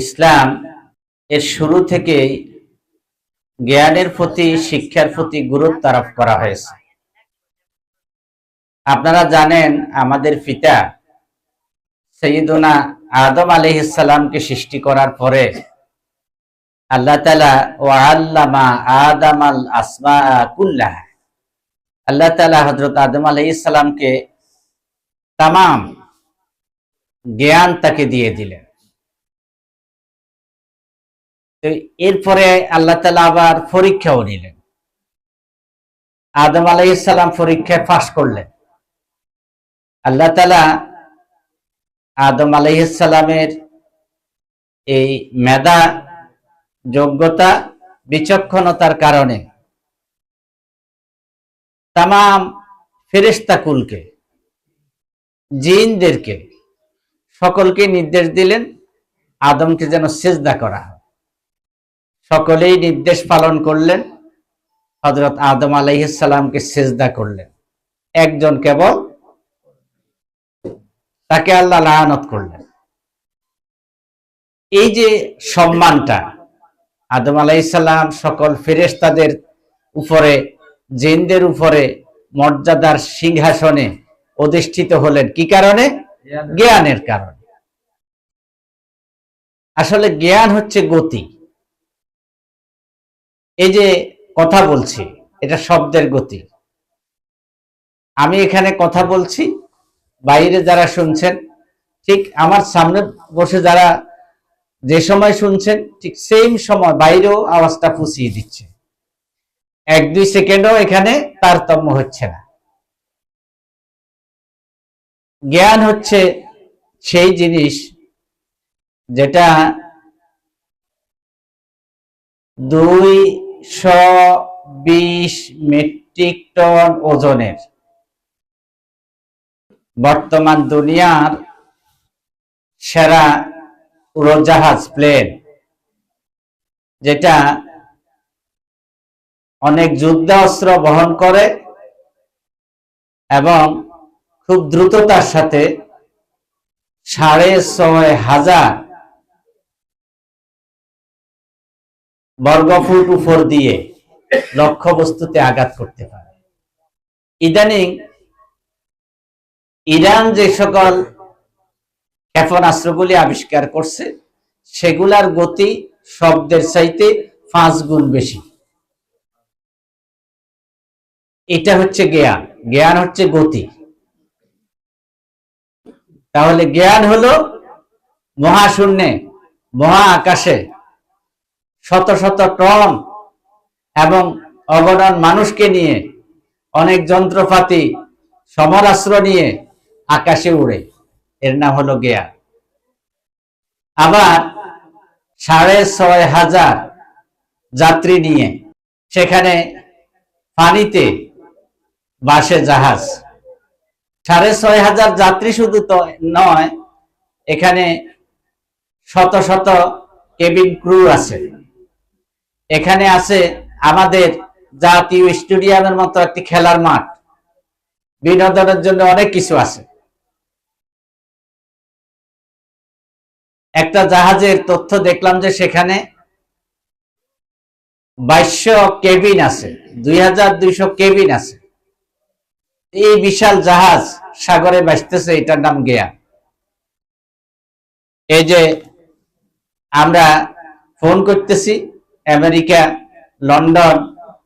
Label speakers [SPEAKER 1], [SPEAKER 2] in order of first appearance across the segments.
[SPEAKER 1] ইসলাম এর শুরু থেকেই জ্ঞানের প্রতি, শিক্ষার প্রতি গুরুত্ব আরোপ করা হয়েছে। আপনারা জানেন, আমাদের পিতা সৈয়দনা আদম আলহিসাল্লামকে সৃষ্টি করার পরে আল্লাহ তালা ও আল্লামা আদম আল আসমা কুল্লাহ, আল্লাহ তালা হজরত আদম আলহিসাল্লামকে তাম জ্ঞান তাকে দিয়ে দিলেন। তো এরপরে আল্লাহ তালা আবার পরীক্ষাও নিলেন। আদম আলাইসাল্লাম পরীক্ষায় পাশ করলেন। আল্লাহ তালা আদম আলাইসাল্লামের এই মেধা, যোগ্যতা, বিচক্ষণতার কারণে তাম ফেরেস্তা কুলকে জিনদেরকে সকলকে নির্দেশ দিলেন, আদমকে যেন সেজদা করা সকলেই নির্দেশ পালন করলেন। হজরত আদম আলাইসাল্লামকে সেজদা করলেন। একজন কেবল তাকে আল্লাহ লায়ানত করলেন। এই যে সম্মানটা আদম আলাইসাল্লাম সকল ফেরেস্তাদের উপরে জেনদের উপরে মর্যাদার সিংহাসনে অধিষ্ঠিত হলেন কি কারণে? জ্ঞানের কারণে। আসলে জ্ঞান হচ্ছে গতি। এই যে কথা বলছি, এটা শব্দের গতি। আমি এখানে কথা বলছি, বাইরে যারা শুনছেন, ঠিক আমার সামনে বসে যারা যে সময় শুনছেন, ঠিক সেম সময় বাইরেও আওয়াজটা পুষিয়ে দিচ্ছে। এক, দুই সেকেন্ডও এখানে তারতম্য হচ্ছে না। জ্ঞান হচ্ছে সেই জিনিস যেটা বিশ মেট্রিক টন ওজনের। বর্তমান দুনিয়ার সেরা উড়োজাহাজ প্লেন, যেটা অনেক যুদ্ধাস্ত্র বহন করে এবং খুব দ্রুততার সাথে সাড়ে ছয় হাজার বর্গফুট উপর দিয়ে লক্ষ্য বস্তুতে আঘাত করতে পারে। ইদানিং ইরান যে সকল ক্ষেপণাস্ত্রগুলি আবিষ্কার করছে, সেগুলার গতি শব্দের চাইতে পাঁচ গুণ বেশি। এটা হচ্ছে জ্ঞান। জ্ঞান হচ্ছে গতি। তাহলে জ্ঞান হলো মহাশূন্যে মহা আকাশে শত শত টন এবং অগণন মানুষকে নিয়ে অনেক যন্ত্রপাতি, সমরাস্ত্র নিয়ে আকাশে উড়ে। এর নাম হলো জ্ঞান আবার সাড়ে ছয় হাজার যাত্রী নিয়ে সেখানে পানিতে বাসে জাহাজ। সাড়ে ছয় হাজার যাত্রী শুধু তো নয়, এখানে শত শত কেবিন ক্রু আছে। এখানে আছে আমাদের জাতীয় স্টেডিয়ামের মতো একটি খেলার মাঠ। বিনোদনের জন্য অনেক কিছু আছে। একটা জাহাজের তথ্য দেখলাম যে সেখানে বাইশশো কেবিন আছে, দুই হাজার দুইশো কেবিন আছে। এই বিশাল জাহাজ সাগরে বাসতেছে এটার নাম গেয়া। এই যে আমরা ফোন করতেছি আমেরিকা, লন্ডন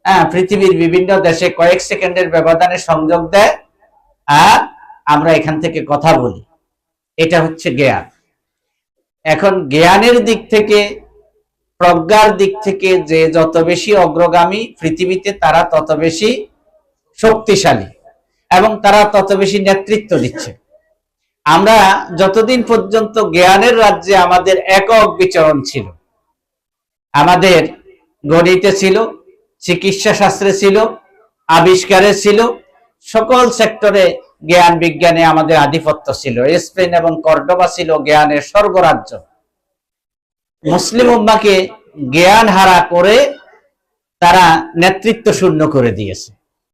[SPEAKER 1] হ্যাঁ পৃথিবীর বিভিন্ন দেশে কয়েক সেকেন্ডের ব্যবধানে সংযোগ দেয়। আর আমরা এখান থেকে কথা বলি। এটা হচ্ছে জ্ঞান। এখন জ্ঞানের দিক থেকে, প্রজ্ঞার দিক থেকে যে যত বেশি অগ্রগামী পৃথিবীতে, তারা তত বেশি শক্তিশালী এবং তারা তত বেশি নেতৃত্ব দিচ্ছে। আমরা যতদিন পর্যন্ত জ্ঞানের রাজ্যে আমাদের একক বিচরণ ছিল আমাদের গণিতে ছিল, চিকিৎসা শাস্ত্রে ছিল, আবিষ্কারে ছিল, সকল সেক্টরে জ্ঞান বিজ্ঞানে আমাদের আধিপত্য ছিল। স্পেন এবং কর্ডোবা ছিল জ্ঞানের স্বর্গরাজ্য। মুসলিম উম্মাকে জ্ঞান হারা করে তারা নেতৃত্ব শূন্য করে দিয়েছে।